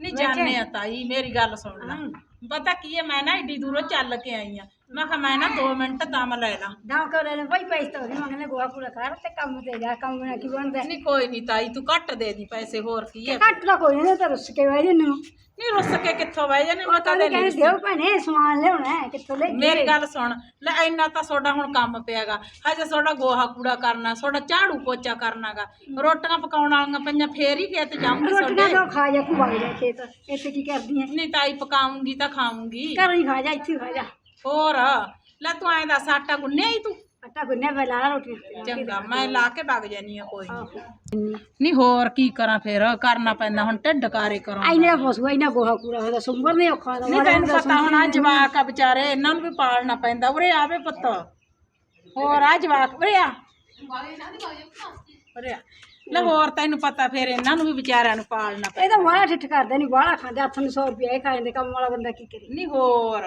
ਨਹੀਂ ਜਾਣੇ ਆ ਤਾਈ ਮੇਰੀ ਗੱਲ ਸੁਣ ਲੈ। ਪਤਾ ਕੀ ਹੈ ਮੈਂ ਨਾ ਏਡੀ ਦੂਰੋਂ ਚੱਲ ਕੇ ਆਈ ਆ। ਮੈਂ ਕਿਹਾ ਮੈਂ ਨਾ 2 ਮਿੰਟ ਦਮ ਲੈ ਲਾਂ। ਨਾ ਕਰੇ ਨੇ ਭਾਈ ਪੈਸੇ ਤਾਂ ਉਹਦੀ ਮੰਗਨੇ ਗੋਹਾ ਕੂੜਾ ਕਰ ਤੇ ਕੰਮ ਤੇ ਜਾ ਕੰਮ ਨਾਲ ਕੀ ਬਣਦਾ? ਨਹੀਂ ਕੋਈ ਨਹੀਂ ਤਾਈ ਤੂੰ ਘੱਟ ਦੇ ਦੀ ਪੈਸੇ ਹੋਰ ਕੀ ਹੈ? ਘੱਟ ਦਾ ਕੋਈ ਨਹੀਂ ਤਾਂ ਰੁੱਸ ਕੇ ਬਹਿ ਜੰਨੇ ਨੂੰ ਨਹੀਂ ਰੁੱਸ ਕੇ ਕਿੱਥੋਂ ਬਹਿ ਜਾਣੇ ਮੈਂ ਕਦੇ ਕਹਿੰਦੇ ਨਹੀਂ ਦਿਓ ਭੈਣੇ ਸਮਾਨ ਲਿਆਉਣਾ ਹੈ ਕਿੱਥੋਂ ਲੈ ਮੇਰੀ ਗੱਲ ਸੁਣ ਲੈ ਇੰਨਾ ਤਾਂ ਤੁਹਾਡਾ ਹੁਣ ਕੰਮ ਪਿਆਗਾ। ਹਜੇ ਤੁਹਾਡਾ ਗੋਹਾ ਕੂੜਾ ਕਰਨਾ ਤੁਹਾਡਾ ਝਾੜੂ ਪੋਚਾ ਕਰਨਾਗਾ। ਰੋਟੀਆਂ ਪਕਾਉਣ ਵਾਲੀਆਂ ਪਈਆਂ ਫੇਰ ਹੀ ਖੇਤ ਜਾਊਂਗੀ ਰੋਟੀਆਂ ਤਾਂ ਖਾ ਜਾ ਵਗ ਜਾ ਖੇਤ। ਇੱਥੇ ਕੀ ਕਰਦੀ ਹੈ? ਨਹੀਂ ਤਾਈ ਪਕਾਉਂਗੀ ਤਾਂ ਖਾਉਂਗੀ ਘਰੋਂ ਹੀ ਖਾ ਜਾ ਇੱਥੇ ਖਾ ਜਾ। ਹੋਰ ਲੈ ਤੂੰ ਐਂ ਦੱਸ ਆਟਾ ਗੁੰਨਿਆ ਹੀ ਤੂੰ? ਆਟਾ ਗੁੰਨਿਆ ਪੈ ਲਾ ਰੋਟੀ ਚੰਗਾ ਮੈਂ ਲਾ ਕੇ ਵਗ ਜਾਨੀ ਆ ਕੋਈ ਨੀ। ਨਹੀਂ ਹੋਰ ਕੀ ਕਰਾਂ ਫੇਰ ਕਰਨਾ ਪੈਂਦਾ ਹੁਣ ਢਿੱਡ ਕਾਰੇ ਕਰਾਂ ਆਈਨੇ ਫਸੂਆ ਇਹਨਾਂ ਗੋਹਾ ਕੂੜਾ ਹੋਦਾ ਸੁੰਬਰ ਨਹੀਂ ਔਖਾ ਨਹੀਂ ਤੈਨੂੰ ਪਤਾ ਹੁਣ ਆ ਜਵਾਕ ਆ ਵਿਚਾਰੇ ਇਹਨਾਂ ਨੂੰ ਵੀ ਪਾਲਣਾ ਪੈਂਦਾ ਉਰੇ ਆਵੇ ਪੁੱਤ। ਹੋਰ ਆ ਜਵਾਕ ਉਰੇ ਆ। ਉਰੇ ਆ। ਲੈ ਹੋਰ ਤੈਨੂੰ ਪਤਾ ਫਿਰ ਇਹਨਾਂ ਨੂੰ ਵੀ ਵਿਚਾਰਿਆਂ ਨੂੰ ਪਾਲਣਾ ਪੈਂਦਾ। ਇਹ ਤਾਂ ਵਾਲਾ ਠਿੱਠ ਕਰਦੇ ਨਹੀਂ ਵਾਲਾ ਖਾਂਦੇ ਹੱਥ ਨੂੰ 100 ਰੁਪਏ ਖਾ ਜਾਂਦੇ ਕੰਮ ਵਾਲਾ ਬੰਦਾ ਕੀ ਕਰੇ? ਨਹੀਂ ਹੋਰ।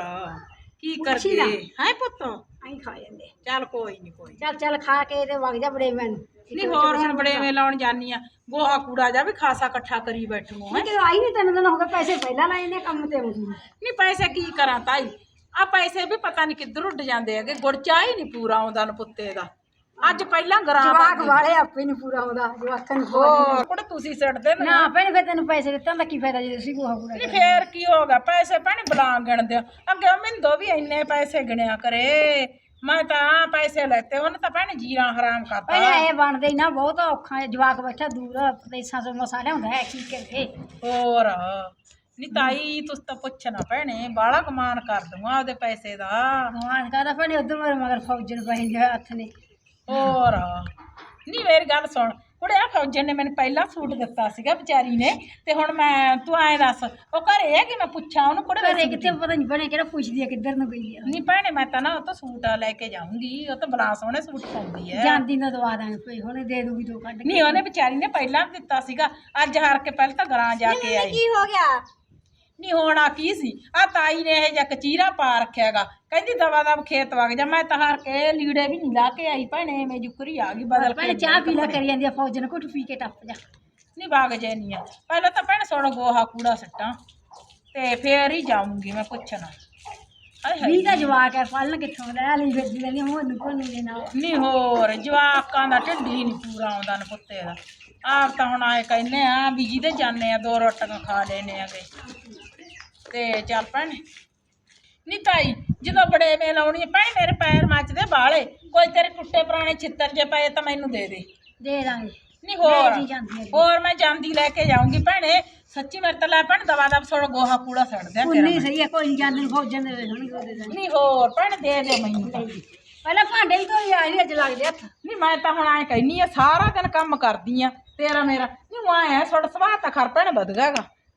ਕੀ ਨਾ। ਹੈ ਪੁੱਤ? ਆਈ ਖਾ ਜਾਂਦੇ। ਚੱਲ ਕੋਈ ਨਹੀਂ ਕੋਈ ਨੀ। ਚੱਲ ਚੱਲ ਖਾ ਕੇ ਤੇ ਵਗ ਜਾ ਬੜੇ ਮੈਨੂੰ ਨਹੀਂ ਹੋਰ ਹੁਣ ਬੜੇਵੇਂ ਲਾਉਣ ਜਾਨੀ ਆ ਗੋਹਾ ਕੂੜਾ ਜਾ ਵੀ ਖਾਸਾ ਇਕੱਠਾ ਕਰੀ ਬੈਠੂ ਹੈ। ਕਿ ਆਈ ਨਹੀਂ ਤੈਨੂੰ ਦਿਨ ਹੋ ਗਏ ਪੈਸੇ ਪਹਿਲਾਂ ਲਾਏ ਨੇ ਕੰਮ ਤੇ ਆਉਂਦੀ ਨਹੀਂ ਪੈਸੇ ਕੀ ਕਰਾਂ ਤਾਈ? ਆ ਪੈਸੇ ਵੀ ਪਤਾ ਨਹੀਂ ਕਿੱਧਰ ਉੱਡ ਜਾਂਦੇ ਹੈਗੇ। ਗੁੜ ਚਾਹ ਹੀ ਨਹੀਂ ਪੂਰਾ ਆਉਂਦਾ ਨ ਪੁੱਤੇ ਦਾ। ਅੱਜ ਪਹਿਲਾਂ ਗਰਾਂ ਜਵਾਕ ਵਾਲੇ ਆਪੇ ਨਹੀਂ ਪੂਰਾ ਆਉਂਦਾ ਜਵਾਕਾਂ ਨੂੰ ਹੋਰ ਕੁੜੇ ਤੁਸੀਂ ਸਿੱਟਦੇ ਨਾ। ਨਾ ਭੈਣ ਫਿਰ ਤੈਨੂੰ ਪੈਸੇ ਦਿੱਤਾ ਤਾਂ ਕੀ ਫਾਇਦਾ ਜੇ ਤੁਸੀਂ ਗੋਹਾ ਕੂੜਾ ਨਹੀਂ ਫੇਰ ਕੀ ਹੋਗਾ ਪੈਸੇ ਭੈਣੇ ਬਲਾਂ ਗਿਣਦੇ ਆ। ਅੱਗੇ ਮਿੰਦੋ ਵੀ ਇੰਨੇ ਪੈਸੇ ਗਿਣਿਆ ਕਰੇ। ਮੈਂ ਤਾਂ ਪੈਸੇ ਲੈਤੇ ਉਹਨੇ ਤਾਂ ਭੈਣੇ ਜੀਰਾ ਹਰਾਮ ਕਰਤਾ। ਪਹਿਲਾਂ ਇਹ ਬਣਦੇ ਹੀ ਨਾ ਬਹੁਤ ਔਖਾ ਹੈ। ਜਵਾਕ ਬੈਠਾ ਦੂਰ ਪ੍ਰਦੇਸ਼ਾਂ ਤੋਂ ਮਸਾ ਲਿਆਉਂਦਾ ਹੈ ਕੀ ਕਰੇ ਹੋਰ ਨਹੀਂ ਤਾਈ ਤੁਸੀਂ ਤਾਂ ਪੁੱਛਣਾ ਭੈਣੇ ਬਾਲਾ ਕਮਾਨ ਕਰ ਦੂੰਗਾ ਆਪਦੇ ਪੈਸੇ ਦਾ। ਮਾਨ ਕਹਦਾ ਭੈਣੇ ਉਧਰ ਮੇਰੇ ਮਗਰ ਫੌਜਣ ਪੈ ਗਿਆ ਹੱਥ ਨੇ। ਹੋਰ। ਨਹੀਂ ਮੇਰੀ ਗੱਲ ਸੁਣ। ਕੁੜੇ ਆ ਫੌਜਣ ਨੇ ਮੈਨੂੰ ਪਹਿਲਾਂ ਸੂਟ ਦਿੱਤਾ ਸੀਗਾ ਵਿਚਾਰੀ ਨੇ ਤੇ ਹੁਣ ਮੈਂ ਤੂੰ ਐਂ ਦੱਸ ਉਹ ਘਰੇ ਹੈ ਕਿ ਮੈਂ ਪੁੱਛਾਂ ਉਹਨੂੰ ਕੁੜੇ ਘਰੇ ਕਿੱਥੇ ਪਤਾ ਨਹੀਂ ਬਣੇ ਕਿਹੜਾ ਪੁੱਛਦੀ ਹੈ ਕਿੱਧਰ ਨੂੰ ਗਈ ਹੈ ਨਹੀਂ ਭੈਣੇ ਮੈਂ ਤਾਂ ਨਾ ਉਹ ਤਾਂ ਸੂਟ ਲੈ ਕੇ ਜਾਊਂਗੀ ਉਹ ਤਾਂ ਬਲਾ ਸੋਹਣੇ ਸੂਟ ਪਾਉਂਦੀ ਹੈ ਜਾਂਦੀ ਨਾ ਦਵਾ ਦਾਂਗੇ ਕੋਈ ਹੁਣੇ ਦੇ ਦੂਗੀ ਦੋ ਕੱਢ ਕੇ। ਨਹੀਂ ਉਹਨੇ ਵਿਚਾਰੀ ਨੇ ਪਹਿਲਾਂ ਵੀ ਦਿੱਤਾ ਸੀਗਾ ਅੱਜ ਹਾਰ ਕੇ ਪਹਿਲਾਂ ਤਾਂ ਗਰਾਂ ਜਾ ਕੇ ਆਈ। ਕੀ ਹੋ ਗਿਆ? ਨਹੀਂ ਹੋਣਾ ਕੀ ਸੀ? ਆ ਤਾਈ ਨੇ ਇਹ ਜਿਹਾ ਕਚੀਰਾ ਪਾ ਰੱਖਿਆਗਾ ਕਹਿੰਦੀ ਦਵਾ ਦਵ ਖੇਤ ਵਗ ਜਾ ਮੈਂ ਤਾਂ ਹਾਰ ਕੇ ਲੀੜੇ ਵੀ ਨਹੀਂ ਲਾ ਕੇ ਆਈ ਭੈਣੇ ਮੈਂ ਜੁਕਰੀ ਆ ਗਈ ਬਦਲ ਭੈਣੇ ਕੇ ਚਾਹ ਪੀ ਲੈ ਕਰੀ ਜਾਂਦੀ ਆ ਫੌਜਣ ਘੁੱਟ ਪੀ ਕੇ ਟੱਪ ਜਾ। ਨਹੀਂ ਵਗ ਜੈਨੀ ਆ। ਪਹਿਲਾਂ ਤਾਂ ਭੈਣੇ ਸੋਣਾ ਗੋਹਾ ਕੂੜਾ ਸੱਟਾਂ ਤੇ ਫੇਰ ਹੀ ਜਾਊਂਗੀ ਮੈਂ ਪੁੱਛਣਾ। ਹਾਏ ਹਾਏ। ਵੀ ਦਾ ਜਵਾਕ ਹੈ ਫਲਣ ਕਿੱਥੋਂ ਲੈ ਲਈ ਫਿਰਦੀ ਰਹਿੰਦੀ ਹੁਣ ਨੂੰ ਕੋਲ ਦੇ ਨਾਲ ਨਹੀਂ ਹੋਰ ਜਵਾਕਾਂ ਦਾ ਢਿੱਡ ਹੀ ਨਹੀਂ ਪੂਰਾ ਆਉਂਦਾ ਨ ਪੁੱਤੇ ਦਾ। ਆਪ ਤਾਂ ਹੁਣ ਆਏ ਕਹਿੰਨੇ ਆ ਵੀ ਜਿਹਦੇ ਜਾਣੇ ਆ ਦੋ ਰੋਟੀਆਂ ਖਾ ਲੈਨੇ ਆਗੇ ਤੇ ਚੱਲ ਭੈਣੇ। ਨਹੀਂ ਤਾਈ ਜਦੋਂ ਬੜੇ ਮੇ ਲਾਉਣੀ ਭੈਣੇ ਮੇਰੇ ਪੈਰ ਮੱਚਦੇ ਬਾਲੇ ਕੋਈ ਤੇਰੇ ਟੁੱਟੇ ਪੁਰਾਣੇ ਛਿੱਤਰ ਜੇ ਪਏ ਤਾਂ ਮੈਨੂੰ ਦੇ ਦੇ। ਦੇ ਦਾਂਗੇ। ਨਹੀਂ ਹੋਰ ਲੈ ਜੀ ਜਾਂਦੀ ਹੈ। ਹੋਰ ਮੈਂ ਜਾਂਦੀ ਲੈ ਕੇ ਜਾਊਂਗੀ ਭੈਣੇ। ਸੱਚੀ ਮੇਰੇ ਤਾਂ ਲੈ ਭੈਣ ਦਵਾ ਦਵਾ ਥੋੜਾ ਗੋਹਾ ਕੂੜਾ ਸੜ ਦਿਆ ਤੇਰਾ ਉਨੀ ਸਹੀ ਹੈ ਕੋਈ ਨੀ ਜਾਂਦੇ ਨੂੰ ਫੌਜਣ ਦੇ ਦੇਣਗੇ ਉਹਦੇ ਨਾਲ ਨਹੀਂ ਹੋਰ ਭੈਣ ਦੇ ਦੇ ਮੈਨੂੰ ਤਾਂ। ਪਹਿਲਾਂ ਭਾਂਡੇ ਹੀ ਤੋਂ ਆ ਰਹੀ ਅੱਜ ਲੱਗਦੇ ਹੱਥ। ਨਹੀਂ ਮੈਂ ਤਾਂ ਹੁਣ ਐ ਕਹਿਨੀ ਆ ਸਾਰਾ ਦਿਨ ਕੰਮ ਕਰਦੀ ਆ ਤੇਰਾ ਮੇਰਾ। ਨਹੀਂ ਮੈਂ ਆਇਆ ਥੋੜਾ ਸੁਭਾਅ ਤਾਂ ਖਰ ਭੈਣ ਵਧ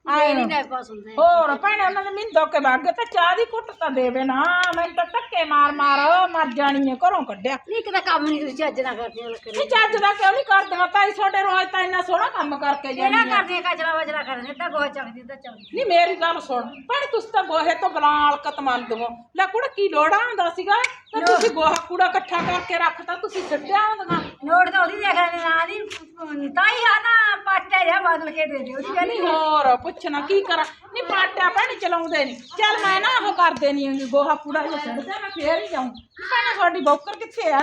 ਗਿਆਗਾ ਇਹ ਨਹੀਂ ਟਾਈਮ ਪਾਸ ਹੁੰਦਾ। ਹੈ। ਹੋਰ ਭੈਣੇ ਉਹਨਾਂ ਨੇ ਮਿੰਦੋ ਕੇ ਵਗ ਤੇ ਚਾਹ ਦੀ ਕੁੱਟ ਤਾਂ ਦੇਵੇ ਨਾ। ਮੈਂ ਤਾਂ ਧੱਕੇ ਮਾਰ ਮਾਰ ਮਰ ਜਾਣੀ ਆ ਘਰੋਂ ਕੱਢਿਆ। ਨਹੀਂ ਕਿਤੇ ਕੰਮ ਨਹੀਂ ਤੁਸੀਂ ਚੱਜ ਨਾ ਕਰਦੇ ਹੋ ਕਰੇ ਨਹੀਂ ਚੱਜ ਦਾ ਕਿਉਂ ਨਹੀਂ ਕਰਦਾ? ਤਾਈ ਤੁਹਾਡੇ ਰੋਜ਼ ਤਾਂ ਇੰਨਾ ਸੋਹਣਾ ਕੰਮ ਕਰਕੇ ਜਿਹੜਾ ਜਾਂਦੀ ਆ ਕਰਦੇ ਆ ਕਚਰਾ ਵਜਰਾ ਕਰਦੇ ਤਾਂ ਗੋਹਾ ਚੱਕਦੀ ਤਾਂ ਚੱਲਦੀ ਨਹੀਂ ਮੇਰੀ ਗੱਲ ਸੁਣ। ਪਰ ਤੁਸੀਂ ਤਾਂ ਗੋਹੇ ਤੋਂ ਬਲਾਲ ਕਤਮਲ ਦਵੋ ਲੈ ਕੁੜਾ ਕੀ ਲੋੜਾ ਹੁੰਦਾ ਸੀਗਾ? ਤੇ ਤੁਸੀਂ ਗੋਹਾ ਕੂੜਾ ਇਕੱਠਾ ਕਰਕੇ ਰੱਖਤਾ ਤੁਸੀਂ ਛੱਡਿਆ ਹੁੰਦੀਆਂ ਨੋਟ ਤਾਂ ਉਹਦੀ ਦੇਖ ਨਾ ਦੀ। ਤਾਂ ਹੀ ਆ ਨਾ ਪਾਟਾ ਜਿਹਾ ਬਦਲ ਕੇ ਦੇ ਦਿਓ ਉਹਦੀ ਕਹਿੰਦੀ ਨਹੀਂ ਹੋਰ ਪੁੱਛਣਾ ਕੀ ਕਰਾਂ ਨਹੀਂ ਪਾਟਾ ਭੈਣ ਚਲਾਉਂਦੇ ਨਹੀਂ ਚੱਲ ਮੈਂ ਨਾ ਉਹ ਕਰਦੇ ਨਹੀਂ ਗੋਹਾ ਕੂੜਾ ਜਿਹਾ ਛੱਡਦਾ ਮੈਂ ਫੇਰ ਹੀ ਜਾਊਂ ਭੈਣੇ ਤੁਹਾਡੀ ਬੌਕਰ ਕਿੱਥੇ ਆ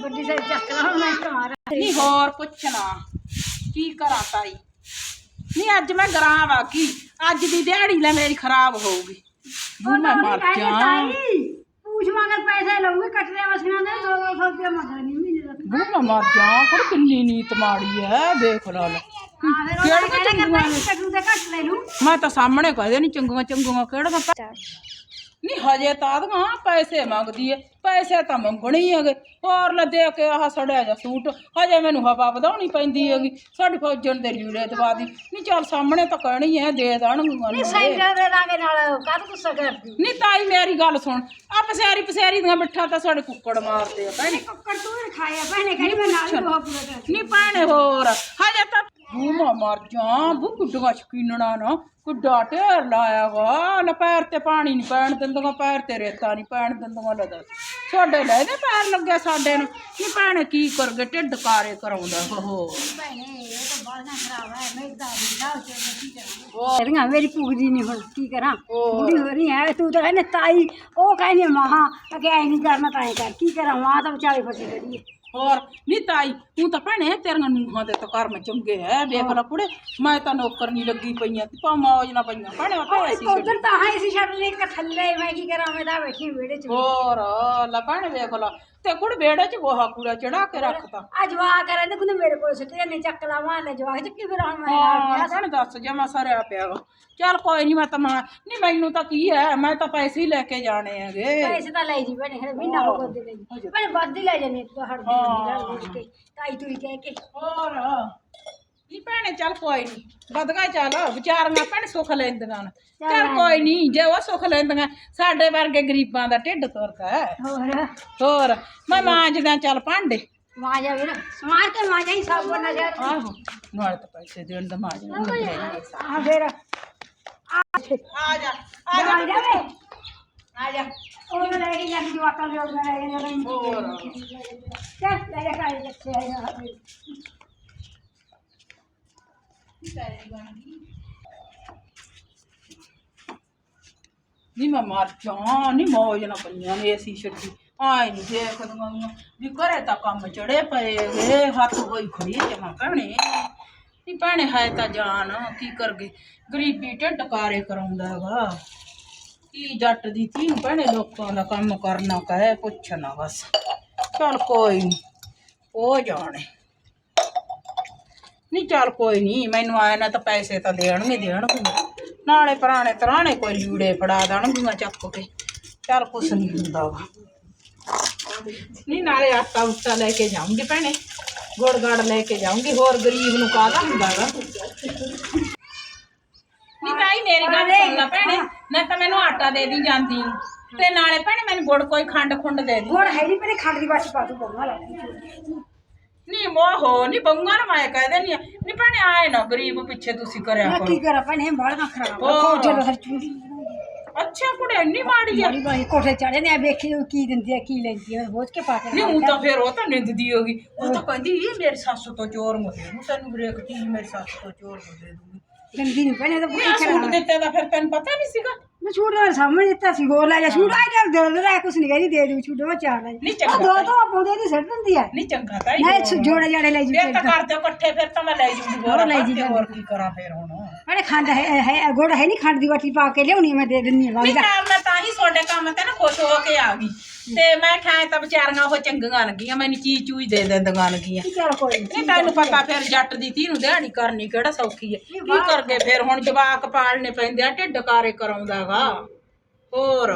ਵੱਡੀ ਸਾਈ ਚੱਕ ਲਾ ਹੁਣ ਮੈਂ ਕਮਾਰ ਨਹੀਂ ਹੋਰ ਪੁੱਛਣਾ ਕੀ ਕਰਾਂ ਤਾਈ ਨਹੀਂ ਅੱਜ ਮੈਂ ਗਰਾਂ ਵਾਗੀ ਅੱਜ ਦੀ ਦਿਹਾੜੀ ਲੈ ਮੇਰੀ ਖਰਾਬ ਹੋਊਗੀ ਬੂ ਮੈਂ ਮਰ ਜਾ ਪੂਛ ਮਗਰ ਪੈਸੇ ਲਊਗੇ ਕੱਟਲੇ ਮਸੀਆਂ ਦੇ 200 ਰੁਪਏ ਮੰਗਣੀ ਮਹੀਨੇ ਮੈਂ ਮਰ ਜਾ ਕੁੜ ਕਿੰਨੀ ਨੀਤ ਮਾੜੀ ਐ ਦੇਖ ਲਾ ਲੈ। ਹਾਂ ਫਿਰ ਉਹ ਕਹਿੰਦਾ ਕਿ ਪੈਸੇ ਕੱਟੂ ਤੇ ਕੱਟ ਲੈ ਲੂ ਮੈਂ ਤਾਂ ਸਾਹਮਣੇ ਕਹਦੇ ਨਹੀਂ ਚੰਗੂਆਂ ਚੰਗੂਆਂ ਕਿਹੜਾ ਮੈਂ ਨਹੀਂ ਹਜੇ ਤਾਂ ਆਦਗਾ ਪੈਸੇ ਮੰਗਦੀ ਏ ਪੈਸੇ ਤਾਂ ਮੰਗਣੇ ਹੀ ਹੈਗੇ। ਹੋਰ ਲੈ ਦੇ ਕੇ ਆਹ ਸੜਿਆ ਜਾ ਸੂਟ ਹਜੇ ਮੈਨੂੰ ਹਵਾ ਵਧਾਉਣੀ ਪੈਂਦੀ ਹੈਗੀ। ਸਾਡੀ ਫੌਜਣ ਦੇ ਲੀੜੇ ਦਵਾ ਦੀ। ਨਹੀਂ ਚੱਲ ਸਾਹਮਣੇ ਤਾਂ ਕਹਿਣੀ ਐ ਦੇ ਦੇਣਗੀਆਂ ਨਹੀਂ ਸਹੀ ਦੇ ਦਾਂਗੇ ਨਾਲ ਕਾਹਦ ਗੁੱਸਾ ਕਰਦੀ? ਨਹੀਂ ਤਾਈ ਮੇਰੀ ਗੱਲ ਸੁਣ। ਆ ਪਸੈਰੀ ਪਸੈਰੀ ਦੀਆਂ ਮਿੱਠਾ ਤਾਂ ਸਾਡੇ ਕੁੱਕੜ ਮਾਰਦੇ ਆ ਭੈਣੇ। ਕੱਟੂ ਖਾਇਆ ਭੈਣੇ ਕਹਿੰਦੀ ਮੈਂ ਨਾਲ ਹੀ ਪੂਰਾ ਨਹੀਂ ਭੈਣੇ ਹੋਰ। ਹਜੇ ਤਾਂ ਬੂ ਮਾ ਮਰ ਜਾ ਬੂ ਕੁੱਡੀਆਂ ਸ਼ਕੀਨਣਾ ਨਾ ਕੁੱਡਾ ਢੇਰ ਲਾਇਆ ਵਾ ਲੈ ਪੈਰ ਤੇ ਪਾਣੀ ਨਹੀਂ ਪੈਣ ਦਿੰਦੀਆਂ ਪੈਰ ਤੇ ਰੇਤਾ ਨਹੀਂ ਪੈਣ ਦਿੰਦੀਆਂ ਲੈ ਦੱਸ ਸਾਡੇ ਲੈ ਦੇ ਪੈਰ ਲੱਗਿਆ ਸਾਡੇ ਨੂੰ ਨੀ ਭੈਣੇ ਕੀ ਕਰਗੇ ਢਿੱਡ ਕਾਰੇ ਕਰਾਉਂਦਾ ਹੋ ਭੈਣੇ ਇਹ ਤਾਂ ਬਾਲਣਾ ਖਰਾਬ ਹੈ ਮੈਂ ਤਾਂ ਵੀ ਨਾ ਉੱਤੇ ਕੀ ਕਰਾਂ ਉਹ ਤੇਰੀਆਂ ਮੇਰੀ ਪੁੱਗਦੀ ਨਹੀਂ ਹੁਣ ਕੀ ਕਰਾਂ ਹੋਰ। ਬੁੜੀ ਹੋ ਰਹੀ ਹੈ ਤੂੰ ਤਾਂ ਕਿ ਨਹੀਂ ਕੀ ਮਾਂ ਹੋਰ ਨੀ ਤਾਈ ਤੂੰ ਤਾਂ ਭੈਣੇ ਤੇਰੀਆਂ ਨੂੰਹਾਂ ਦੇ ਤਾਂ ਕਰਮ ਚੰਗੇ ਐ ਦੇਖ ਲੈ ਕੁੜੇ ਮੈਂ ਤਾਂ ਨੌਕਰ ਨਹੀਂ ਲੱਗੀ ਪਈਆਂ ਤੇ ਪਾ ਮੌਜ ਨਾ ਪਈਆਂ। ਭੈਣੇ ਉਹ ਐਸੀ ਉਧਰ ਤਾਂ ਹਾਂ ਇਸੇ ਛੱਡ ਲੈ ਇੱਕ ਥੱਲੇ ਮੈਂ ਕੀ ਕਰਾਂ ਮੈਂ ਤਾਂ ਬੈਠੀ ਵਿਹੜੇ ਚ। ਹੋਰ ਲੈ ਭੈਣੇ ਵੇਖ ਲਾ ਤੇ ਕੁੜ ਵਿਹੜੇ ਚ ਗੋਹਾ ਕੂੜਾ ਚੜਾ ਕੇ ਰੱਖਤਾ। ਆ ਜਵਾਕ ਕਰਾਂ ਤੇ ਕੁਨੇ ਮੇਰੇ ਕੋਲ ਸਿੱਟੇ ਨੇ ਚੱਕ ਲਾਵਾਂ ਲੈ ਜਵਾਕ ਚੱਕੀ ਫਿਰ ਹੁਣ ਮੈਂ ਆ ਹਾਂ ਗਿਆ ਭੈਣੇ ਦੱਸ ਜਮਾ ਸਰਿਆ ਪਿਆ ਵਾ। ਚੱਲ ਕੋਈ ਨਹੀਂ ਮੈਂ ਤਾਂ ਮਾਂ ਨਹੀਂ ਮੈਨੂੰ ਤਾਂ ਕੀ ਹੈ ਮੈਂ ਤਾਂ ਪੈਸੇ ਹੀ ਲੈ ਕੇ ਜਾਣੇ ਹੈਗੇ। ਪੈਸੇ ਤਾਂ ਲੈ ਜੀ ਬਣੇ ਖੜੇ ਮਹੀਨਾ ਹੋ ਗਿਆ ਦੇ ਲਈ। ਪਰ ਵੱਧ ਹੀ ਲੈ ਜਾਨੇ ਤੂੰ ਹਟ ਦੇ ਨਾਲ ਮੁੜ ਕੇ ਤਾਈ ਤੂੰ ਕਹਿ ਕੇ। ਹੋਰ? ਨਹੀਂ ਭੈਣੇ ਚੱਲ ਕੋਈ ਨਹੀਂ ਬਦਗਾ ਚੱਲ ਵਿਚਾਰੀਆਂ ਭੈਣ ਸੁੱਖ ਲੈਂਦੀਆਂ ਨੇ। ਚੱਲ ਕੋਈ ਨਹੀਂ ਜੇ ਉਹ ਸੁੱਖ ਲੈਂਦੀਆਂ ਸਾਡੇ ਵਰਗੇ ਗਰੀਬਾਂ ਦਾ ਢਿੱਡ ਤੁਰਦਾ ਹੈ ਹੋਰ? ਹੋਰ ਮੈਂ ਮਾਂਜਦਾ ਚੱਲ ਭਾਂਡੇ। ਮਾਂ ਜਾ ਵੀਰ ਸਮਾਰ ਕੇ ਮਾਂ ਜਾ ਹੀ ਸਭ ਬਣਾ ਜਾ ਆਹੋ ਨਾਲ ਤਾਂ ਪੈਸੇ ਦੇਣ ਦਾ ਮਾਂਜਣਾ ਆ ਫਿਰ ਆ ਆ ਜਾ। ਆ ਜਾ ਵੇ। ਆ ਜਾ। ਉਹ ਮੈਂ ਲੈ ਕੇ ਜਾਂਦੀ ਜਵਾਕਾਂ ਦੇ ਉਹ ਲੈ ਕੇ ਜਾਂਦੀ। ਹੋਰ। ਚੱਲ ਲੈ ਜਾ ਕਾਈ ਕਿੱਥੇ ਆ ਨੀ ਮੈਂ ਮਰ ਜਾ ਨੀ ਮੌਜ ਨਾ ਪਈਆਂ ਨੇ ਅਸੀਂ ਛੱਡੀ। ਆਏ ਨਹੀਂ ਦੇਖਦੀਆਂ ਗੀਆਂ ਵੀ ਘਰੇ ਤਾਂ ਕੰਮ ਚੜੇ ਪਏ ਵੇ ਹੱਥ ਹੋਈ ਖੜੀ ਜਮਾ ਭੈਣੇ। ਨੀ ਭੈਣੇ, ਹੈ ਤਾਂ ਜਾਨ, ਕੀ ਕਰਗੇ? ਗਰੀਬੀ ਢਿੱਡ ਕਾਰੇ ਕਰਾਉਂਦਾ ਹੈਗਾ। ਕੀ ਜੱਟ ਦੀ ਧੀ ਭੈਣੇ, ਲੋਕਾਂ ਦਾ ਕੰਮ ਕਰਨਾ ਕਹੇ ਪੁੱਛਣਾ ਬਸ। ਚਲ ਕੋਈ ਨਹੀਂ ਉਹ ਜਾਣੇ। ਨਹੀਂ ਚੱਲ ਕੋਈ ਨਹੀਂ ਮੈਨੂੰ ਆਇਆ ਨਾ ਤਾਂ ਪੈਸੇ ਤਾਂ ਦੇਣਗੇ ਦੇਣਗੇ ਨਾਲੇ ਪੁਰਾਣੇ ਤਰਾਣੇ ਕੋਈ ਲੀੜੇ ਫੜਾ ਦੇਣਗੀਆਂ ਚੱਕ ਕੇ। ਚੱਲ ਕੁਛ ਨਹੀਂ ਹੁੰਦਾ ਵਾ। ਨਹੀਂ ਨਾਲੇ ਆਟਾ ਉਟਾ ਲੈ ਕੇ ਜਾਊਂਗੀ ਭੈਣੇ। ਗੁੜ ਗੜ ਲੈ ਕੇ ਜਾਊਂਗੀ ਹੋਰ ਗਰੀਬ ਨੂੰ ਕਾਹਦਾ ਹੁੰਦਾ ਗਾ ਨਹੀਂ ਤਾਈ ਮੇਰੀ ਗੱਲ ਸੁਣ ਲੈ ਭੈਣੇ। ਨਾ ਤਾਂ ਮੈਨੂੰ ਆਟਾ ਦੇ ਦੀ ਜਾਂਦੀ ਨੂੰ ਤੇ ਨਾਲੇ ਭੈਣੇ ਮੈਨੂੰ ਗੁੜ ਕੋਈ ਖੰਡ ਖੁੰਡ ਦੇ ਦੀ। ਹੁਣ ਹੈ ਨਹੀਂ ਪਹਿਲੇ ਖੰਡ ਦੀ ਬਾਛੀ ਪਾ ਤੂੰ ਬੰਗਾ ਲਾ ਨਹੀਂ ਮੋਹੋ ਨਹੀਂ ਬੰਗਾ ਨਾ ਮੈਂ ਕਹਿ ਦੇਣੀ ਨਹੀਂ ਭੈਣੇ ਆਏ ਨਾ ਗਰੀਬ ਪਿੱਛੇ ਤੁਸੀਂ ਕਰਿਆ ਮੈਂ ਕਰੋ ਕੀ ਕਰਾਂ। ਭੈਣੇ ਬਾਲਣਾ ਖਰਾਬ ਹੋਰ। ਹੋ ਚਲੋ ਹਰ ਚੂੜੀ ਅੱਛਾ ਕੁੜੇ ਇੰਨੀ ਮਾੜੀ ਆ। ਬੜੀ ਬੜੀ ਕੋਠੇ ਚੜੇ ਨੇ ਵੇਖੀ ਉਹ ਕੀ ਦਿੰਦੀ ਆ ਕੀ ਲੈਂਦੀ ਆ ਬੋਝ ਕੇ ਪਾ ਕੇ ਨਹੀਂ ਹੁਣ ਤਾਂ ਫਿਰ ਉਹ ਤਾਂ ਨਿੰਦਦੀ ਹੋਗੀ। ਉਹ ਤਾਂ ਕਹਿੰਦੀ ਇਹ ਮੇਰੀ ਸੱਸ ਤੋਂ ਚੋਰ ਮੁੱਦੇ ਨੂੰ ਤੈਨੂੰ ਬਰੇਕ ਚੀਜ਼ ਮੇਰੀ ਸੱਸ ਤੋਂ ਚੋਰ ਮੁੱਦੇ ਦੂੰਗੀ ਗੰਦੀ ਨਹੀਂ ਭੈਣੇ ਤਾਂ ਨਹੀਂ ਬੁੱਢੀ ਆ ਸੂਟ ਖਰਾਬ ਦਿੱਤੇ ਦਾ ਫਿਰ ਤੈਨੂੰ ਪਤਾ ਨਹੀਂ ਸੀਗਾ? ਮੈਂ ਛੂਟ ਦਾ ਸਾਹਮਣੇ ਦਿੱਤਾ ਸੀ ਹੋਰ ਲੈ ਜਾ। ਛੂਟ ਆਈ ਤੇ ਦੇ ਦੇ ਕੁਛ ਨਹੀਂ ਕਹਿੰਦੀ ਦੇ ਦੂ ਛੂਟ ਉਹ ਚਾਰ ਲੈ ਨਹੀਂ ਉਹ ਚੰਗਾ ਦੋ ਦੋ ਪਾਉਂਦੇ ਦੀ ਸੱਟ ਦਿੰਦੀ ਆ। ਨਹੀਂ ਚੰਗਾ ਤਾਂ ਨਹੀਂ ਛ- ਜੋੜੇ ਜਾੜੇ ਲੈ ਜੀ ਫਿਰ ਤਾਂ ਕਰ ਦਿਓ ਇਕੱਠੇ ਫਿਰ ਤਾਂ ਮੈਂ ਲੈ ਜੂਗੀ ਹੋਰ ਲੈ ਜੀ ਹੋਰ ਕੀ ਕਰਾਂ ਫਿਰ ਹੁਣ। ਭੈਣੇ ਖੰਡ ਹੈ ਹੈ ਗੁੜ ਹੈ ਨਹੀਂ ਖੰਡ ਦੀ ਬਾਟੀ ਪਾ ਕੇ ਲਿਆਉਣੀ ਮੈਂ ਦੇ ਦਿੰਨੀ ਆ ਵਾਂਗਾ ਤਾਂ ਮੈਂ ਤਾਂ ਹੀ ਤੁਹਾਡੇ ਕੰਮ ਤੇ ਨਾ ਖੁਸ਼ ਹੋ ਕੇ ਆ ਗਈ। ਤੇ ਮੈਂ ਖਾਏ ਤਾਂ ਵਿਚਾਰੀਆਂ ਉਹ ਚੰਗੀਆਂ ਲੱਗੀਆਂ ਮੈਨੂੰ ਚੀਜ਼ ਚੂਈ ਦੇ ਦਿੰਦੀਆਂ ਲੱਗੀਆਂ। ਚਲ ਕੋਈ ਨੀ। ਨਹੀਂ ਤੈਨੂੰ ਪਤਾ ਫਿਰ ਜੱਟ ਦੀ ਧੀ ਨੂੰ ਦਿਹਾੜੀ ਕਰਨੀ ਕਿਹੜਾ ਸੌਖੀ ਹੈ ਕੀ ਕਰਗੇ ਫਿਰ? ਹੁਣ ਜਵਾਕ ਪਾਲਣੇ ਪੈਂਦੇ ਆ ਢਿੱਡ ਕਾਰੇ ਕਰਾਉਂਦਾਗਾ ਹੋਰ।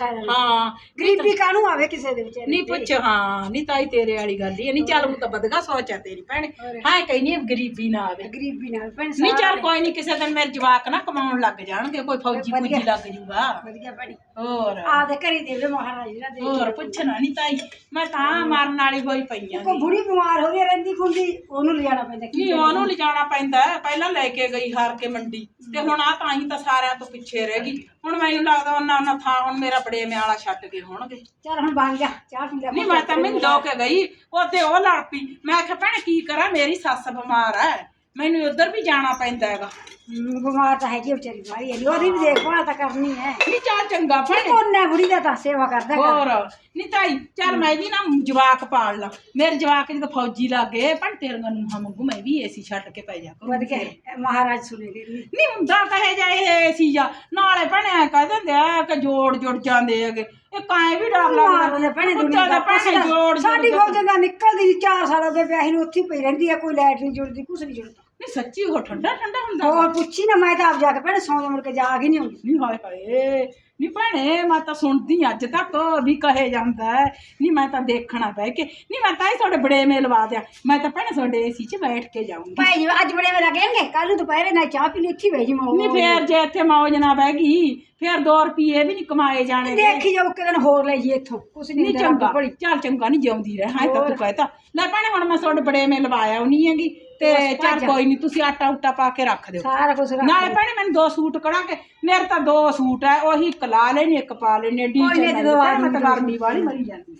ਹਾਂ ਗਰੀਬੀ ਕਾਹਨੂੰ ਆਵੇ ਕਿਸੇ ਦੇ ਵਿੱਚ ਨਹੀਂ ਪੁੱਛ ਹਾਂ ਨਹੀਂ ਤਾਈ ਤੇਰੇ ਵਾਲੀ ਗੱਲ ਹੀ ਨਹੀਂ ਚੱਲ ਉਹ ਤਾਂ ਬਦਗਾ ਸੋਚ ਆ ਤੇਰੀ ਭੈਣੇ। ਹਾਂ ਕਹਿੰਦੀ ਆ ਗਰੀਬੀ ਨਾ ਆਵੇ। ਗਰੀਬੀ ਨਾਲ ਭੈਣ ਨਹੀਂ ਚੱਲ ਕੋਈ ਨਹੀਂ ਕਿਸੇ ਦਿਨ ਮੇਰੇ ਜਵਾਕ ਨਾ ਕਮਾਉਣ ਲੱਗ ਜਾਣਗੇ ਕੋਈ ਫੌਜੀ ਫੌਜੀ ਲੱਗ ਜੂਗਾ। ਵਧੀਆ ਭੈਣੀ। ਹੋਰ। ਆ ਦੇ ਘਰੀ ਦੇ ਦੇ ਮਹਾਰਾਜ ਨਾ ਦੇ ਹੋਰ ਪੁੱਛਣਾ ਨਹੀਂ ਤਾਈ ਮੈਂ ਤਾਂ ਮਰਨ ਵਾਲੀ ਹੋਈ ਪਈਆਂ ਕੋ ਬੁੜੀ ਬਿਮਾਰ ਹੋ ਗਈ ਰਹਿੰਦੀ ਖੁੰਦੀ ਉਹਨੂੰ ਲਿਜਾਣਾ ਪੈਂਦਾ ਨਹੀਂ ਉਹਨੂੰ ਲਿਜਾਣਾ ਪੈਂਦਾ। ਪਹਿਲਾਂ ਲੈ ਕੇ ਗਈ ਹਾਰ ਕੇ ਮੰਡੀ। ਤੇ ਹੁਣ ਆ ਤਾਂ ਹੀ ਤਾਂ ਸਾਰਿਆਂ ਤੋਂ ਪਿੱਛੇ ਰਹਿ ਗਈ। ਹੁਣ ਮੈਨੂੰ ਲੱਗਦਾ ਉਹਨਾਂ ਉਹਨਾਂ ਥਾਂ ਹੁਣ ਮੇਰਾ ਬੜੇ ਮਿਆਲਾ ਛੱਡ ਕੇ ਹੋਣਗੇ। ਚੱਲ ਹੁਣ ਬਣ ਜਾ ਚਾਹ ਪੀ ਲੈ ਨਹੀਂ ਮੈਂ ਤਾਂ ਮਿੰਦੋ ਕੇ ਗਈ ਉਹਦੇ ਉਹ ਲੜ ਪਈ। ਮੈਂ ਕਿਹਾ ਭੈਣ ਕੀ ਕਰਾਂ? ਮੇਰੀ ਸੱਸ ਬਿਮਾਰ ਹੈ। ਮੈਨੂੰ ਉਧਰ ਵੀ ਜਾਣਾ ਪੈਂਦਾ ਹੈਗਾ। ਹਮ, ਬਿਮਾਰ ਤਾਂ ਹੈਗੀ ਵਿਚਾਰੀ ਮਾਰੀ ਹੈ ਉਹਦੀ ਵੀ ਦੇਖਭਾਲ ਤਾਂ ਕਰਨੀ ਹੈ। ਨਹੀਂ ਚੱਲ ਚੰਗਾ ਭੈਣੇ ਕੋਨੇ ਬੁੜੀ ਦਾ ਤਾਂ ਸੇਵਾ ਕਰਦਾ ਕਰ ਹੋਰ ਨਹੀਂ ਤਾਈ ਚੱਲ ਮੈਂ ਵੀ ਨਾ ਜਵਾਕ ਪਾਲ ਲਾ। ਮੇਰੇ ਜਵਾਕ ਜਦੋਂ ਫੌਜੀ ਲੱਗੇ ਭੈਣ ਤੇਰੀਆਂ ਨੂੰ ਮੰਗੂ ਮੈਂ ਵੀ ਏਸੀ ਛੱਡ ਕੇ ਪੈ ਜਾ ਕਰੂੰ ਵਧ ਕੇ ਮਹਾਰਾਜ ਸੁਣੇਗੇ ਨਹੀਂ ਹੁੰਦਾ ਕਹੇ ਜਾਏ ਸੀ ਜਾ ਨਾਲੇ ਭੈਣੇ ਕਹਿ ਦਿੰਦੇ ਆ ਕਿ ਜੋੜ ਜੁੜ ਜਾਂਦੇ ਹੈਗੇ। ਇਹ ਕਾਏ ਵੀ ਡਰ ਮਾਰ ਲੱਗਦਾ। ਲੈ ਭੈਣੇ ਦੁਨੀਆ ਦਾ ਦਾ। ਭੈਣੇ ਜੋੜ ਸਾਡੀ ਜੁੜ ਫੌਜ ਦਾ ਨਿਕਲਦੀ 4 ਸਾਲ ਹੋ ਗਏ ਵਿਆਹੀ ਨੂੰ ਉੱਥੇ ਹੀ ਪਈ ਰਹਿੰਦੀ ਆ ਕੋਈ ਲਾਈਟ ਨਹੀਂ ਜੁੜਦੀ ਕੁਛ ਨਹੀਂ ਜੁੜਦਾ। ਨਹੀਂ ਸੱਚੀ ਉਹ ਠੰਡਾ ਠੰਡਾ ਹੁੰਦਾ ਹੋਰ ਪੁੱਛੀ ਨਾ ਮੈਂ ਤਾਂ ਆਪ ਜਾ ਕੇ ਭੈਣੇ ਸੌਂ ਜਾ ਮੁੜ ਕੇ ਜਾਗ ਹੀ ਨਹੀਂ ਆਉਂਦੀ। ਨਹੀਂ ਹਾਏ ਹਾਏ ਨਹੀਂ ਭੈਣੇ ਮੈਂ ਤਾਂ ਸੁਣਦੀ ਅੱਜ ਤੱਕ ਵੀ ਕਹੇ ਜਾਂਦਾ ਹੈ। ਨਹੀਂ ਮੈਂ ਤਾਂ ਦੇਖਣਾ ਪੈ ਕੇ ਨਹੀਂ ਮੈਂ ਤਾਂ ਹੀ ਤੁਹਾਡੇ ਬੜੇ ਮੇ ਲਵਾ ਦਿਆਂ। ਮੈਂ ਤਾਂ ਭੈਣੇ ਤੁਹਾਡੇ ਏਸੀ 'ਚ ਬੈਠ ਕੇ ਜਾਊਂਗੀ। ਭਾਈ ਜੀ ਅੱਜ ਬੜੇ ਵੇਲੇ ਲੱਗਣਗੇ ਕੱਲ ਨੂੰ ਦੁਪਹਿਰੇ ਨਾ ਚਾਹ ਪੀ ਲਈ ਇੱਥੇ ਬਹਿ ਜੀ ਨਹੀਂ ਫੇਰ ਜੇ ਇੱਥੇ ਮੌਜ ਨਾ ਬਹਿ ਗਈ ਫੇਰ 2 ਰੁਪਏ ਵੀ ਨਹੀਂ ਕਮਾਏ ਜਾਣੇ ਦੇਖੀ ਜਾਓ ਕਿ ਦਿਨ ਹੋਰ ਲੈ ਜੀ ਇੱਥੋਂ। ਕੁਛ ਨਹੀਂ ਨਹੀਂ ਚੰਗਾ ਚੱਲ ਚੰਗਾ ਨਹੀਂ ਜਿਉਂਦੀ ਰਹਿ ਹਾਂ ਤਾਂ ਤੂੰ ਕਹਿਤਾ। ਲੈ ਭੈਣੇ ਹੁਣ ਮੈਂ ਤੁਹਾਡੇ ਬੜੇ ਮੇ ਲਵਾਇਆ ਨਹੀਂ ਹੈਗੀ। ਤੇ ਬਸ ਚੱਲ ਭੱਜ। ਕੋਈ ਨਹੀਂ ਤੁਸੀਂ ਆਟਾ ਉਟਾ ਪਾ ਕੇ ਰੱਖ ਦਿਓ। ਸਾਰਾ ਕੁਝ ਨਾਲੇ ਭੈਣੇ ਮੈਨੂੰ ਦੋ ਸੂਟ ਕਢਾ ਕੇ ਮੇਰੇ ਤਾਂ ਦੋ ਸੂਟ ਐ ਉਹੀ ਇੱਕ ਲਾ ਲੈਣੀ ਇੱਕ ਪਾ ਲੈਣੀ ਡੀ ਕੋਈ ਨੀ, ਜਦੋਂ ਆ ਮੈਂ ਤਾਂ ਜਾਊਗੀ। ਗਰਮੀ ਵਾਲੀ ਮਰੀ ਜਾਂਦੀ।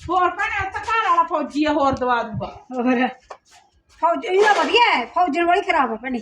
ਹੋਰ ਭੈਣੇ ਉਹ ਤਾਂ ਘਰ ਵਾਲਾ ਫੌਜੀ ਆ ਹੋਰ ਦਵਾ ਦੂਗਾ। ਹੋਰ ਫੌਜ ਇਹਦਾ ਵਧੀਆ ਹੈ ਫੌਜਣ ਵਾਲੀ ਖਰਾਬ ਹੈ ਭੈਣੇ।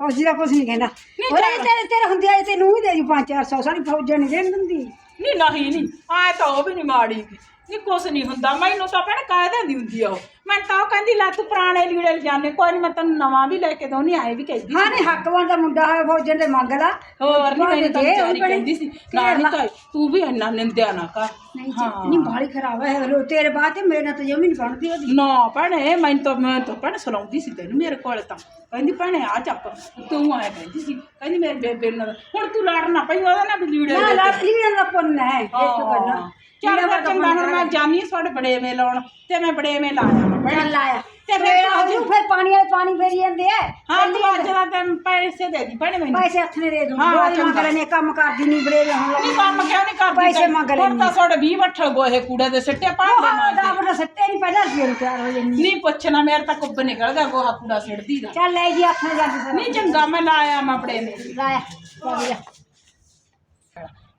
ਫੌਜੀ ਦਾ ਕੁਝ ਨਹੀਂ ਕਹਿੰਦਾ। ਹੋਰ ਇਹ ਤੇਰੇ ਤੇਰੇ ਹੁੰਦੇ ਆ ਤੈਨੂੰ ਵੀ ਦੇ ਜੂ 5-400 ਸਾਡੀ ਫੌਜਣ ਨਹੀਂ ਦੇਣ ਦਿੰਦੀ। ਨਹੀਂ ਨਹੀਂ ਨਹੀਂ ਆਏ ਤਾਂ ਉਹ ਵੀ ਨਹੀਂ ਮਾੜੀ ਗੀ। ਨਹੀਂ ਕੁਛ ਨਹੀਂ ਹੁੰਦਾ। ਮੈਨੂੰ ਤਾਂ ਭੈਣੇ ਕਹਿ ਦਿੰਦੀ ਹੁੰਦੀ ਆ ਉਹ। ਮੈਂ ਤਾਂ ਉਹ ਕਹਿੰਦੀ ਲੈ ਤੂੰ ਪੁਰਾਣੇ ਲੀੜੇ ਲਿਜਾਨੇ ਕੋਈ ਨਹੀਂ ਮੈਂ ਤੈਨੂੰ ਨਵਾਂ ਵੀ ਲੈ ਕੇ ਦਉਣੀ ਆਏ ਵੀ ਕਹਿੰਦੀ ਹਾਂ ਨਹੀਂ ਹੱਕਵਾਨ ਦਾ ਮੁੰਡਾ ਹੋਇਆ ਫੌਜਣ ਦੇ ਮੰਗ ਲਾ। ਹੋਰ ਨਹੀਂ ਮੈਨੂੰ ਤਾਂ ਦੇ, ਉਹ ਵਿਚਾਰੀ ਭੈਣੇ, ਕਹਿੰਦੀ ਸੀ ਤੇਰੇ ਨਾ ਨਹੀਂ ਲਾ- ਤਾਂ ਤੂੰ ਵੀ ਇੰਨਾ ਨਿੰਦਿਆ ਨਾ ਕਰ। ਨਹੀਂ ਜੀ, ਨਹੀਂ ਬਾਲੀ ਖਰਾਬ ਹੈ ਲੋ ਤੇਰੇ ਬਾਅਦ ਤੇ ਮੇਰੇ ਨਾਲ ਤਾਂ ਜਮੀ ਨਹੀਂ ਬਣਦੀ ਉਹਦੀ। ਨਾ ਭੈਣੇ ਮੈਨੂੰ ਤਾਂ ਮੈਂ ਤਾਂ ਭੈਣੇ ਸਲਾਉਂਦੀ ਸੀ ਤੈਨੂੰ ਮੇਰੇ ਕੋਲ ਤਾਂ। ਕਹਿੰਦੀ ਭੈਣੇ ਆ ਚੱਪ ਤੂੰ ਆਇਆ ਕਹਿੰਦੀ ਸੀ। ਕਹਿੰਦੀ ਮੇਰੇ ਬੇਬੇ ਨਾਲ ਹੁਣ ਤੂੰ ਲੜਨਾ ਪਈ ਉਹਦੇ ਨਾਲ ਵੀ ਲੀੜੇ ਨਾ ਦੇ ਲਾ ਦੇ। ਲੀੜਨ ਦਾ ਪੁੰਨ ਹੈ ਇਹ ਤੋਂ ਕਰਨਾ ਚੱਲ ਫਿਰ ਚੰਗਾ ਹੁਣ ਮੈਂ ਜਾਨੀ ਤੁਹਾਡੇ ਬੜੇਵੇਂ ਲਾਉਣ ਤੇ ਮੈਂ ਬੜੇਵੇਂ ਲਾਇਆ ਮੈਂ ਭੈਣੇ ਚੱਲ ਆਇਆ। ਤੇ ਫਿਰ ਅੱਜ- ਫਿਰ ਪਾਣੀ ਵਾਲੇ ਪਾਣੀ ਫੇਰੀ ਜਾਂਦੇ ਆ। ਹਾਂ ਤੂੰ ਅੱਜ ਦਾ ਤੈਨੂੰ ਪੈਸੇ ਦੇ ਦੀ ਭੈਣੇ ਮੈਨੂੰ। ਪੈਸੇ ਹੱਥ ਨੇ ਦੇ ਦੂੰ। ਹਾਂ, ਰੋਜ਼ ਮੰਗ ਚੰਗਾ। ਲੈਣੇ ਕੰਮ ਕਰਦੀ ਨਹੀਂ ਬੜੇ ਹੁਣ ਨਹੀਂ ਕੰਮ ਕਿਉਂ ਨਹੀਂ ਕਰਦੀ ਪੈਸੇ? ਮੰਗ ਹੁਣ ਲੈਂਦੀ ਤਾਂ ਤੁਹਾਡੇ 20 ਵੱਠਲ ਗੋਹੇ ਕੂੜੇ ਦੇ ਸਿੱਟੇ ਭਾਂਡੇ ਹਾਂ ਮਾਂਜਦੇ ਦਾ ਬੜਾ ਸੱਤੇ ਨਹੀਂ ਪਹਿਲਾਂ ਸੀ ਉਹਨੂੰ ਤਿਆਰ ਹੋ ਜੰਨੀ ਨਹੀਂ ਪੁੱਛਣਾ ਮੇਰੇ ਤਾਂ ਕੁੱਬ ਨਿਕਲਦਾ ਗੋਹਾ ਕੂੜਾ ਸਿੱਟਦੀ ਦਾ। ਚੱਲ ਲੈ ਜੀ ਹੱਥ ਨੇ ਜਾਂਦੀ ਨਹੀਂ ਚੰਗਾ ਮੈਂ ਲਾਇਆ ਮੈਂ ਬੜੇਵੇਂ ਲਾਇਆ। ਚੱਲ ਜਾ।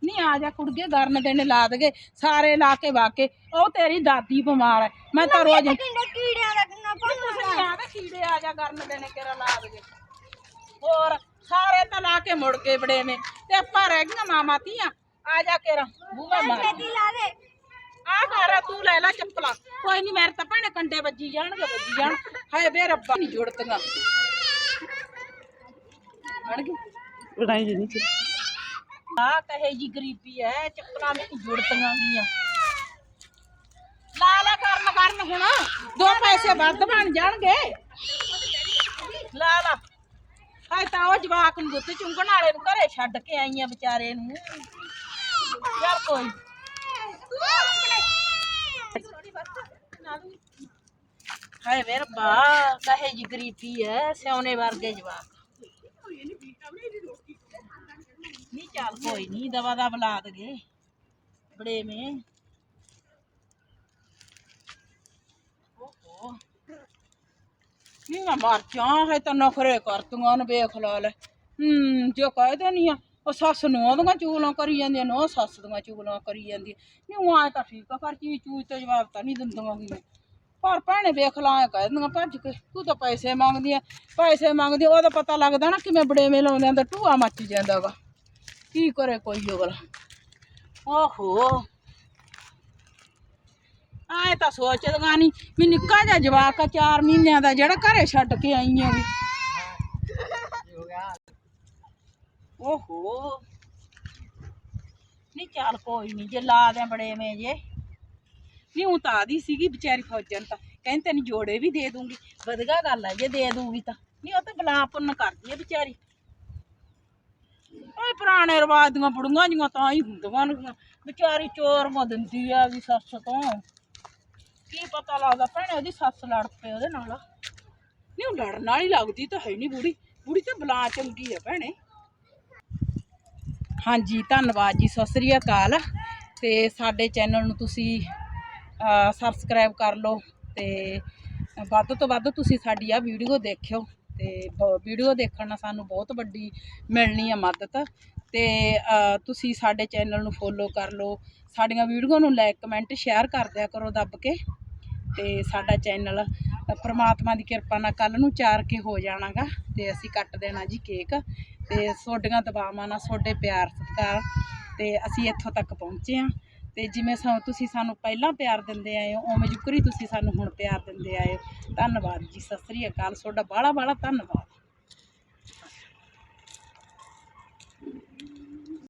ਨਹੀਂ ਆ ਜਾ ਕੁੜਗੇ ਗਰਨ ਦੇਣੇ ਲਾ ਦਗੇ ਸਾਰੇ ਲਾ ਕੇ ਵਾਕੇ। ਉਹ ਤੇਰੀ ਦਾਦੀ ਬਿਮਾਰ ਹੈ ਮੈਂ ਤਾਂ ਰੋਜ਼ ਕੀੜਿਆਂ ਦਾ ਕਿੰਨਾ ਤੁਸੀਂ ਆਵੇ ਕੀੜੇ ਆ ਜਾ ਗਰਨ ਦੇਣੇ ਕਿਹੜਾ ਲਾ ਦਗੇ। ਹੋਰ ਸਾਰੇ ਤਾਂ ਲਾ ਕੇ ਮੁੜ ਕੇ ਬੜੇ ਨੇ। ਤੇ ਆਪਾਂ ਰਹਿ ਗਈਆਂ ਮਾਮਾ ਧੀਆਂ। ਆ ਜਾ ਕੇ ਬੂਹਾ ਮਾਰ। ਲਾ ਦੇ। ਆ ਕਰ ਤੂੰ ਲੈ ਲੈ ਚੱਪਲਾਂ। ਕੋਈ ਨਹੀਂ ਮੇਰੇ ਤਾਂ ਭੈਣੇ ਕੰਡੇ ਵੱਜੀ ਜਾਣਗੇ ਵੱਜੀ ਜਾਣ। ਹਾਏ ਬੇ ਰੱਬਾ ਨਹੀਂ ਜੁੜਤੀਆਂ ਬਣ ਗਈ? ਲੜਾਈ ਜੀ ਨਹੀਂ ਆ ਕਹੇ ਜੀ ਗਰੀਬੀ ਐ, ਚੱਪਲਾਂ ਵੀ ਨਹੀਂ ਜੁੜਤੀਆਂ ਗੀਆਂ ਲਾ ਲਾ ਕਰਨ ਕਰਨ ਹੁਣ, ਦੋ ਪੈਸੇ ਵੱਧ ਬਣ ਜਾਣਗੇ। ਲਾ ਲਾ। ਹਾਏ ਤਾਂ ਉਹ ਜਵਾਕ ਨੂੰ ਦੁੱਧ ਚੁੰਗਣ ਵਾਲੇ ਨੂੰ ਘਰੇ ਛੱਡ ਕੇ ਆਈਆਂ ਵਿਚਾਰੇ ਨੂੰ। ਯਾਰ ਕੋਈ ਹਾਏ ਵੇ ਰੱਬਾ, ਕਹੇ ਜੀ ਗਰੀਬੀ ਐ ਸਿਉਨੇ ਵਰਗੇ ਜਵਾਕ ਨਹੀਂ ਚੱਲ ਕੋਈ ਨਹੀਂ ਦਵਾ ਦਾ ਬੁਲਾ ਦਗੇ। ਬੜੇ ਮੇ। ਓਹੋ। ਨਹੀਂ ਮੈਂ ਮਰ ਜਾ ਹੈ ਤਾਂ ਨਖਰੇ ਕਰਤੂਆਂ ਨੇ ਵੇਖ ਲਾ ਲੈ। ਹੂੰ, ਜੋ ਕਹਿਦੇ ਨਹੀਂ ਆ, ਉਹ ਸੱਸ ਨੂੰ ਉਹਦੀਆਂ ਚੂਲਾਂ ਕਰੀ ਜਾਂਦੀਆਂ ਨੇ ਉਹ ਸੱਸ ਦੀਆਂ ਚੂਲਾਂ ਕਰੀ ਜਾਂਦੀ ਨਹੀਂ, ਉਹ ਆਏ ਤਾਂ ਠੀਕ ਆ, ਪਰ ਚੀਜ਼ ਚੂਜ਼ ਤੇ ਜਵਾਬ ਤਾਂ ਨਹੀਂ ਦਿੰਦੀਆਂ ਗੀਆਂ ਪਰ ਭੈਣੇ ਵੇਖ ਲਾ, ਐ ਕਹਿ ਦਿੰਦੀਆਂ, ਭੱਜ ਕੇ, ਤੂੰ ਤਾਂ ਪੈਸੇ ਮੰਗਦੀ ਐ ਪੈਸੇ ਮੰਗਦੀ ਉਹਦਾ ਪਤਾ ਲੱਗਦਾ ਨਾ ਕਿਵੇਂ ਬੜੇਵੇਂ ਲਾਉਂਦਿਆਂ ਦਾ ਟੂਆ ਮੱਚ ਜਾਂਦਾ ਵਾ ਕੀ ਕਰੇ ਕੋਈ ਅਗਲਾ ਓਹੋ ਆਏ ਤਾਂ ਸੋਚਦਾ ਨਹੀਂ ਮੈਂ ਨਿੱਕਾ ਜਿਹਾ ਜਵਾਕ ਆ 4 ਮਹੀਨਿਆਂ ਦਾ ਜਿਹੜਾ ਘਰੇ ਛੱਡ ਕੇ ਆਈ ਆ ਵੀ ਓਹੋ ਨਹੀਂ ਚੱਲ ਕੋਈ ਨਹੀਂ ਜੇ ਲਾ ਦੇ ਬੜੇ ਮੇ ਜੇ। ਨਹੀਂ ਉਹ ਤਾਂ ਆਦੀ ਸੀਗੀ ਵਿਚਾਰੀ ਫੌਜਣ ਤਾਂ। ਕਹਿੰਦੀ ਤੈਨੂੰ ਜੋੜੇ ਵੀ ਦੇ ਦੂੰਗੀ। ਵਧੀਆ ਗੱਲ ਆ, ਜੇ ਦੇ ਦੂੰਗੀ ਤਾਂ। ਨਹੀਂ ਉਹ ਤਾਂ ਬਲਾ ਪੁੰਨ ਕਰਦੀ ਆ ਵਿਚਾਰੀ। ਓਏ ਪੁਰਾਣੇ ਰਿਵਾਜ ਦੀਆਂ ਬੁੜੀਆਂ ਜੀਆਂ ਤਾਂ ਹੀ ਹੁੰਦੀਆਂ ਨੇ। ਵਿਚਾਰੀ ਚੋਰ ਮਾ ਦਿੰਦੀ ਆ ਵੀ ਸੱਸ ਤੋਂ। ਕੀ ਪਤਾ ਲੱਗਦਾ ਭੈਣੇ ਉਹਦੀ ਸੱਸ ਲੜ ਪਏ ਉਹਦੇ ਨਾਲ। ਨਹੀਂ, ਉਹ ਲੜਨ ਵਾਲੀ ਲੱਗਦੀ ਤਾਂ ਹੈ ਨਹੀਂ ਬੁੜੀ। ਬੁੜੀ ਤਾਂ ਬਲਾ ਚੰਗੀ ਆ ਭੈਣੇ। ਹਾਂਜੀ, ਧੰਨਵਾਦ ਜੀ, ਸਤਿ ਸ੍ਰੀ ਅਕਾਲ। ਤੇ ਸਾਡੇ ਚੈਨਲ ਨੂੰ ਤੁਸੀਂ ਸਬਸਕ੍ਰਾਈਬ ਕਰ ਲਓ ਤੇ ਵੱਧ ਤੋਂ ਵੱਧ ਤੁਸੀਂ ਸਾਡੀ ਆ ਵੀਡੀਓ ਦੇਖਿਓ। ਤੇ ਵੀਡੀਓ ਦੇਖਣ ਨਾਲ ਸਾਨੂੰ ਬਹੁਤ ਵੱਡੀ ਮਿਲਣੀ ਆ ਮਦਦ। ਤੇ ਤੁਸੀਂ ਸਾਡੇ ਚੈਨਲ ਨੂੰ ਫੋਲੋ ਕਰ ਲਓ। ਸਾਡੀਆਂ ਵੀਡੀਓ ਨੂੰ ਲਾਈਕ ਕਮੈਂਟ ਸ਼ੇਅਰ ਕਰ ਦਿਆ ਕਰੋ ਦੱਬ ਕੇ। ਤੇ ਸਾਡਾ ਚੈਨਲ ਪਰਮਾਤਮਾ ਦੀ ਕਿਰਪਾ ਨਾਲ ਕੱਲ ਨੂੰ ਚਾਰ ਕੇ ਹੋ ਜਾਣਾਗਾ। ਤੇ ਅਸੀਂ ਕੱਟ ਦੇਣਾ ਜੀ ਕੇਕ ਤੇ ਤੁਹਾਡੀਆਂ ਦਬਾਵਾਂ ਨਾਲ ਤੁਹਾਡੇ ਪਿਆਰ ਸਤਿਕਾਰ। ਤੇ ਅਸੀਂ ਇੱਥੋਂ ਤੱਕ ਪਹੁੰਚੇ ਹਾਂ ਤੇ ਜਿਵੇਂ ਸਾ ਤੁਸੀਂ ਸਾਨੂੰ ਪਹਿਲਾਂ ਪਿਆਰ ਦਿੰਦੇ ਆਏ ਹੋ, ਉਵੇਂ ਜੁਕਰੀ ਤੁਸੀਂ ਸਾਨੂੰ ਹੁਣ ਪਿਆਰ ਦਿੰਦੇ ਆਏ ਹੋ। ਧੰਨਵਾਦ ਜੀ, ਸਤਿ ਸ੍ਰੀ ਅਕਾਲ, ਤੁਹਾਡਾ ਬਾਹਲਾ ਬਾਹਲਾ ਧੰਨਵਾਦ।